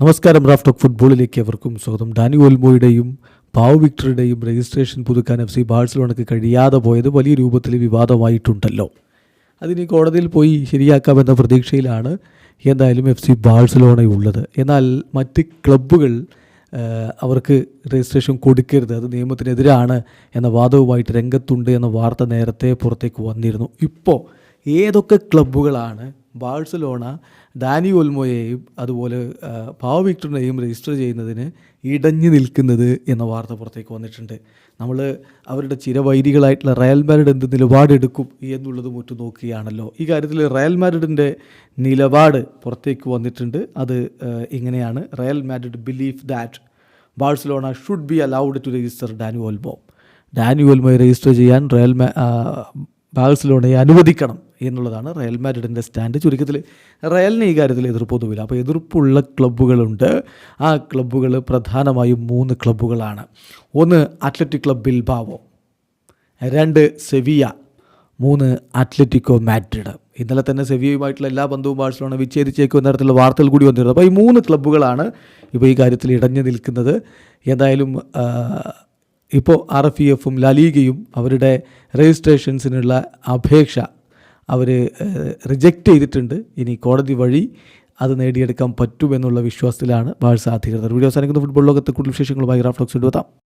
നമസ്കാരം Raf talk ഫുട്ബോളിലേക്ക് അവർക്കും സ്വാഗതം. ഡാനി ഓൽമോയുടെയും പാവ് വിക്ടറുടെയും രജിസ്ട്രേഷൻ പുതുക്കാൻ എഫ് സി ബാഴ്സലോണക്ക് കഴിയാതെ പോയത് വലിയ രൂപത്തിൽ വിവാദമായിട്ടുണ്ടല്ലോ. അതിന് കോടതിയിൽ പോയി ശരിയാക്കാമെന്ന പ്രതീക്ഷയിലാണ് എന്തായാലും എഫ് സി ബാഴ്സലോണയുള്ളത്. എന്നാൽ മറ്റ് ക്ലബ്ബുകൾ അവർക്ക് രജിസ്ട്രേഷൻ കൊടുക്കരുത് അത് നിയമത്തിനെതിരാണ് എന്ന വാദവുമായിട്ട് രംഗത്തുണ്ട് എന്ന വാർത്ത നേരത്തെ പുറത്തേക്ക് വന്നിരുന്നു. ഇപ്പോൾ ഏതൊക്കെ ക്ലബ്ബുകളാണ് ബാഴ്സലോണ ഡാനി ഒൽമോയെയും അതുപോലെ പാവ വിക്ടറിനെയും രജിസ്റ്റർ ചെയ്യുന്നതിന് ഇടഞ്ഞു നിൽക്കുന്നത് എന്ന വാർത്ത പുറത്തേക്ക് വന്നിട്ടുണ്ട്. നമ്മൾ അവരുടെ ചിരവൈരികളായിട്ടുള്ള റയൽ മാരിഡ് എന്ത് നിലപാടെടുക്കും എന്നുള്ളതും ഒറ്റ നോക്കുകയാണല്ലോ ഈ കാര്യത്തിൽ റയൽ മാരിഡിന്റെ നിലപാട് പുറത്തേക്ക് വന്നിട്ടുണ്ട്. അത് ഇങ്ങനെയാണ്. Real Madrid believe that Barcelona should be allowed to register Dani Olmo. Dani ഒൽമോയെ register ചെയ്യാൻ റയൽ ബാഴ്സലോണയെ അനുവദിക്കണം എന്നുള്ളതാണ് റയൽ മാഡ്രിഡിന്റെ സ്റ്റാൻഡ് ചുരുക്കത്തിൽ. റയലിന് ഈ കാര്യത്തിൽ എതിർപ്പൊന്നുമില്ല. അപ്പോൾ എതിർപ്പുള്ള ക്ലബ്ബുകളുണ്ട്. ആ ക്ലബ്ബുകൾ പ്രധാനമായും മൂന്ന് ക്ലബ്ബുകളാണ്. ഒന്ന് അത്ലറ്റിക് ക്ലബ് ബിൽബാവോ രണ്ട് സെവിയ മൂന്ന് അത്ലറ്റിക്കോ മാഡ്രിഡ്. ഇന്നലെ തന്നെ സെവിയയുമായിട്ടുള്ള എല്ലാ ബന്ധവും ബാഴ്സലോണ വിച്ഛേദിച്ചേക്കും എന്ന തരത്തിലുള്ള വാർത്തകൾ കൂടി വന്നിരുന്നു. അപ്പോൾ ഈ മൂന്ന് ക്ലബ്ബുകളാണ് ഇപ്പോൾ ഈ കാര്യത്തിൽ ഇടഞ്ഞു നിൽക്കുന്നത്. ആ, ഇപ്പോൾ ആർ എഫ് ഇ എഫും ലലീഗയും അവരുടെ രജിസ്ട്രേഷൻസിനുള്ള അപേക്ഷ അവർ റിജക്റ്റ് ചെയ്തിട്ടുണ്ട്. ഇനി കോടതി വഴി അത് നേടിയെടുക്കാൻ പറ്റുമെന്നുള്ള വിശ്വാസത്തിലാണ് ബാഴ്സ അധികൃതർ. വീഡിയോ അവസാനിക്കുന്ന. ഫുട്ബോൾ ലോകത്തെ കൂടുതൽ വിശേഷങ്ങളുമായി റാഫ്ലോക്സ് കൊണ്ടുവെത്താം.